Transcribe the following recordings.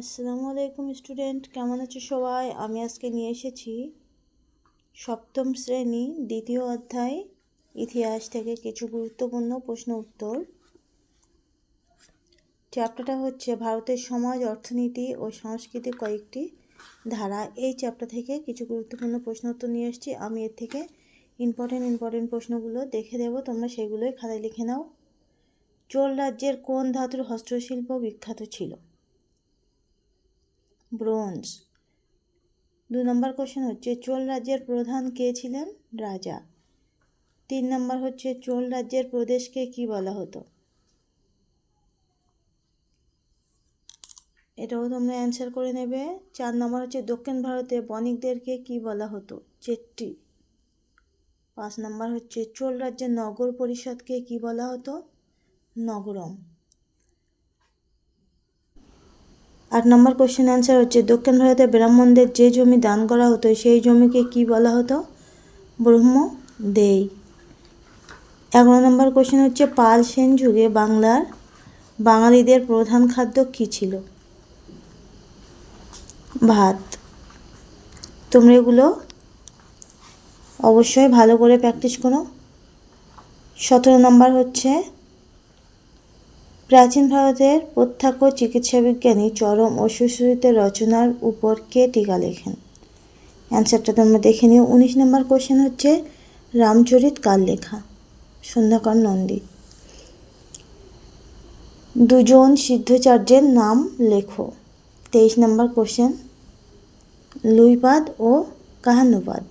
আসসালামু আলাইকুম স্টুডেন্ট, কেমন আছো সবাই? আমি আজকে নিয়ে এসেছি সপ্তম শ্রেণি, দ্বিতীয় অধ্যায়, ইতিহাস থেকে কিছু গুরুত্বপূর্ণ প্রশ্ন উত্তর। চ্যাপ্টারটা হচ্ছে ভারতের সমাজ, অর্থনীতি ও সংস্কৃতির কয়েকটি ধারা। এই চ্যাপ্টার থেকে কিছু গুরুত্বপূর্ণ প্রশ্ন উত্তর নিয়ে এসেছি আমি এর থেকে ইম্পর্টেন্ট ইম্পর্টেন্ট প্রশ্নগুলো দেখে দেবো। তোমরা সেগুলোই খাতায় লিখে নাও। চোল রাজ্যের কোন ধাতুর হস্তশিল্প বিখ্যাত ছিল? ব্রোঞ্জ। দু নম্বর কোশ্চেন হচ্ছে, চোল রাজ্যের প্রধান কে ছিলেন? রাজা। তিন নম্বর হচ্ছে, চোল রাজ্যের প্রদেশকে কি বলা হতো? এটাও তোমরা অ্যান্সার করে নেবে। চার নম্বর হচ্ছে, দক্ষিণ ভারতে বণিকদেরকে কি বলা হতো? চেট্টি। পাঁচ নম্বর হচ্ছে, চোল রাজ্যের নগর পরিষদকে কি বলা হতো? নগরম। আট নম্বর কোশ্চেন অ্যান্সার হচ্ছে, দক্ষিণ ভারতে ব্রাহ্মণদের যে জমি দান করা হতো, সেই জমিকে কি বলা হতো? ব্রহ্ম দেই। এগারো নম্বর কোশ্চেন হচ্ছে, পাল সেন যুগে বাংলার বাঙালিদের প্রধান খাদ্য কী ছিল? ভাত। তোমরা এগুলো অবশ্যই ভালো করে প্র্যাকটিস করো। সতেরো নম্বর হচ্ছে প্রাচীন ভারতের প্রত্যক্ষ চিকিৎসা বিজ্ঞানী চরম ও সুশ্রুতের রচনার উপর কে টিকা লেখেন? অ্যান্সারটা তোমরা দেখে নিও উনিশ নম্বর কোশ্চেন হচ্ছে, রামচরিত কার লেখা? সন্ধ্যাকর নন্দী। দুজন সিদ্ধচার্যের নাম লেখো। তেইশ নম্বর কোশ্চেন লুইপাদ ও কাহানুপাদ।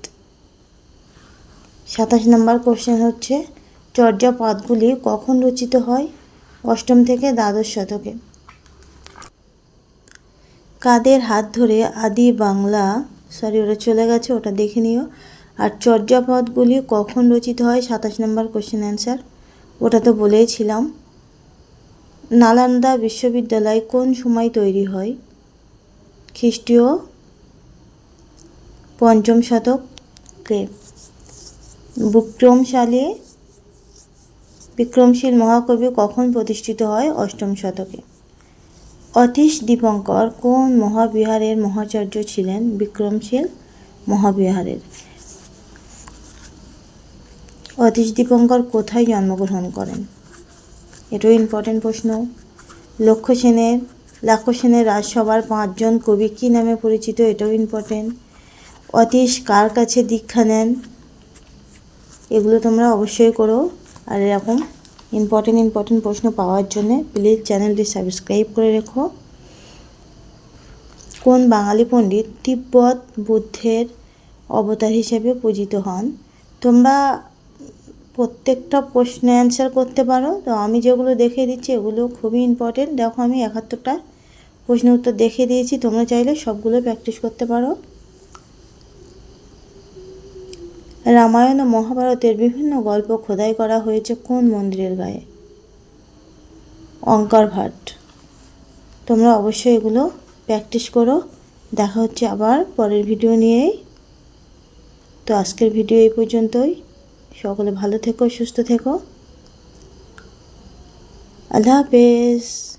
সাতাশ নম্বর কোশ্চেন হচ্ছে, চর্যাপদগুলি কখন রচিত হয়? অষ্টম থেকে দ্বাদশ শতকে। কাদের হাত ধরে আদি বাংলা সরি ওটা চলে গেছে, ওটা দেখে নিও। আর চর্যাপদগুলি কখন রচিত হয়, সাতাশ নম্বর কোশ্চেন অ্যান্সার ওটা তো বলেইছিলাম। নালান্দা বিশ্ববিদ্যালয় কোন সময় তৈরি হয়? খ্রিস্টীয় পঞ্চম শতকে বিক্রমশালী বিক্রমশীল মহাকবি কখন প্রতিষ্ঠিত হয়? অষ্টম শতকে। অতীশ দীপঙ্কর কোন মহাবিহারের মহাচার্য ছিলেন? বিক্রমশীল মহাবিহারের। অতীশ দীপঙ্কর কোথায় জন্মগ্রহণ করেন? এটাও ইম্পর্টেন্ট প্রশ্ন। লক্ষ্য সেনের লাক্ষ সেনের রাজসভার পাঁচজন কবি কী নামে পরিচিত? এটাও ইম্পর্টেন্ট অতীশ কার কাছে দীক্ষা নেন? এগুলো তোমরা অবশ্যই করো। আর এরকম ইম্পর্টেন্ট ইম্পর্টেন্ট প্রশ্ন পাওয়ার জন্যে প্লিজ চ্যানেলটি সাবস্ক্রাইব করে রেখো। কোন বাঙালি পণ্ডিত তিব্বত বুদ্ধের অবতার হিসেবে পূজিত হন? তোমরা প্রত্যেকটা প্রশ্নে অ্যান্সার করতে পারো। তো আমি যেগুলো দেখিয়ে দিচ্ছি, এগুলো খুবই ইম্পর্টেন্ট দেখো আমি একাত্তরটা প্রশ্ন উত্তর দেখিয়ে দিয়েছি। তোমরা চাইলে সবগুলো প্র্যাকটিস করতে পারো। রামায়ণ ও মহাভারতের বিভিন্ন গল্প খোদাই করা হয়েছে কোন মন্দিরের গায়ে? অঙ্কার ভাট। তোমরা অবশ্যই এগুলো প্র্যাকটিস করো। দেখা হচ্ছে আবার পরের ভিডিও নিয়েই। তো আজকের ভিডিও এই পর্যন্তই। সকলে ভালো থেকো, সুস্থ থেকো। আল্লাহ হাফেজ।